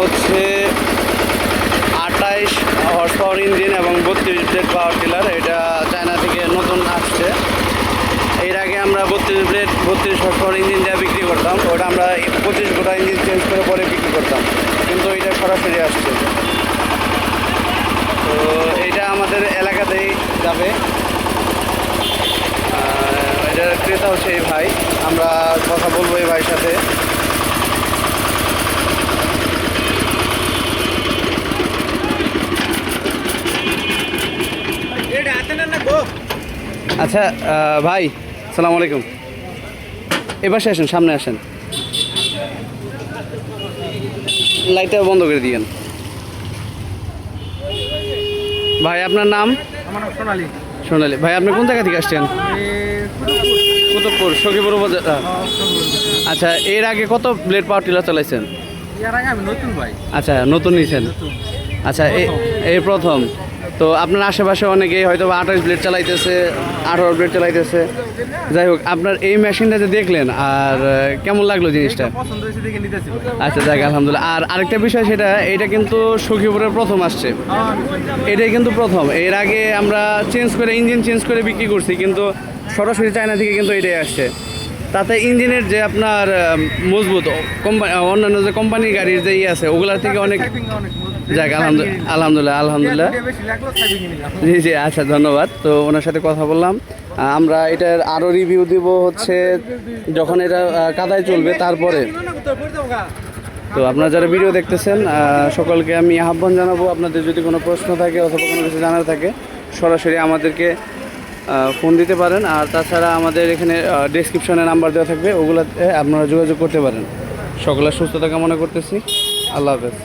হচ্ছে আঠাইশ horse power engine এবং বত্রিশ ব্লেড পাওয়ার টিলার এটা চায়না থেকে নতুন আসছে। এর আগে আমরা বত্রিশ ব্লেড বত্রিশ হর্স পাওয়ার ইঞ্জিন দিয়ে বিক্রি করতাম। ওটা আমরা পঁচিশ গোটা ইঞ্জিন চেঞ্জ করে পরে বিক্রি করতাম। কিন্তু এটা সরাসরি আসছে। তো এটা আমাদের এলাকাতেই যাবে। এটার ক্রেতা হচ্ছে এই ভাই। আমরা কথা বলব এই ভাইয়ের সাথে। আচ্ছা ভাই সালাম আলাইকুম। এবার আসেন সামনে আসেন। লাইটটা বন্ধ করে দিয়েন। ভাই আপনার নাম? আমার নাম সোনালি। সোনালি। ভাই আপনি কোন জায়গা থেকে আসছেন? কুতুবপুর। সখীপুর বাজার আহ, আচ্ছা এর আগে কত ব্লেড পাওয়ার টিলার চালাইছেন? আচ্ছা নতুন নিয়েছেন আচ্ছা এ- এই প্রথম। তো আপনার আশেপাশে অনেকেই হয়তো বা আঠাশ ব্লেড চালাইতেছে আঠারো ব্লেড চালাইতেছে। যাই হোক আপনার এই মেশিনটা যে দেখলেন আর কেমন লাগল জিনিসটা? আচ্ছা যাক আলহামদুলিল্লাহ। আর আরেকটা বিষয় সেটা এটা কিন্তু সখীপুরের প্রথম আসছে। হ্যাঁ, এটাই কিন্তু প্রথম। এর আগে আমরা চেঞ্জ করে ইঞ্জিন চেঞ্জ করে বিক্রি করছি কিন্তু সরাসরি চায়না থেকে কিন্তু এটাই আসছে। তাতে ইঞ্জিনের যে আপনার মজবুত কোম্পানি অন্যান্য যে কোম্পানির গাড়ির যে ইয়ে আছে ওগুলার থেকে অনেক যাক আলহামদুলিল্লাহ আলহামদুলিল্লাহ। জি জি আচ্ছা ধন্যবাদ। তো ওনার সাথে কথা বললাম। আমরা এটার আরও রিভিউ দিব হচ্ছে যখন এটা কাদায় চলবে, তারপরে। তো আপনারা যারা ভিডিও দেখতেছেন সকলকে আমি আহ্বান জানাব, আপনাদের যদি কোনো প্রশ্ন থাকে অথবা কোনো কিছু জানার থাকে, সরাসরি আমাদেরকে ফোন দিতে পারেন। আর তাছাড়া আমাদের এখানে ডেসক্রিপশনে নাম্বার দেওয়া থাকবে, ওগুলোতে আপনারা যোগাযোগ করতে পারেন। সকলের সুস্থতা কামনা করতেছি। আল্লাহ হাফেজ।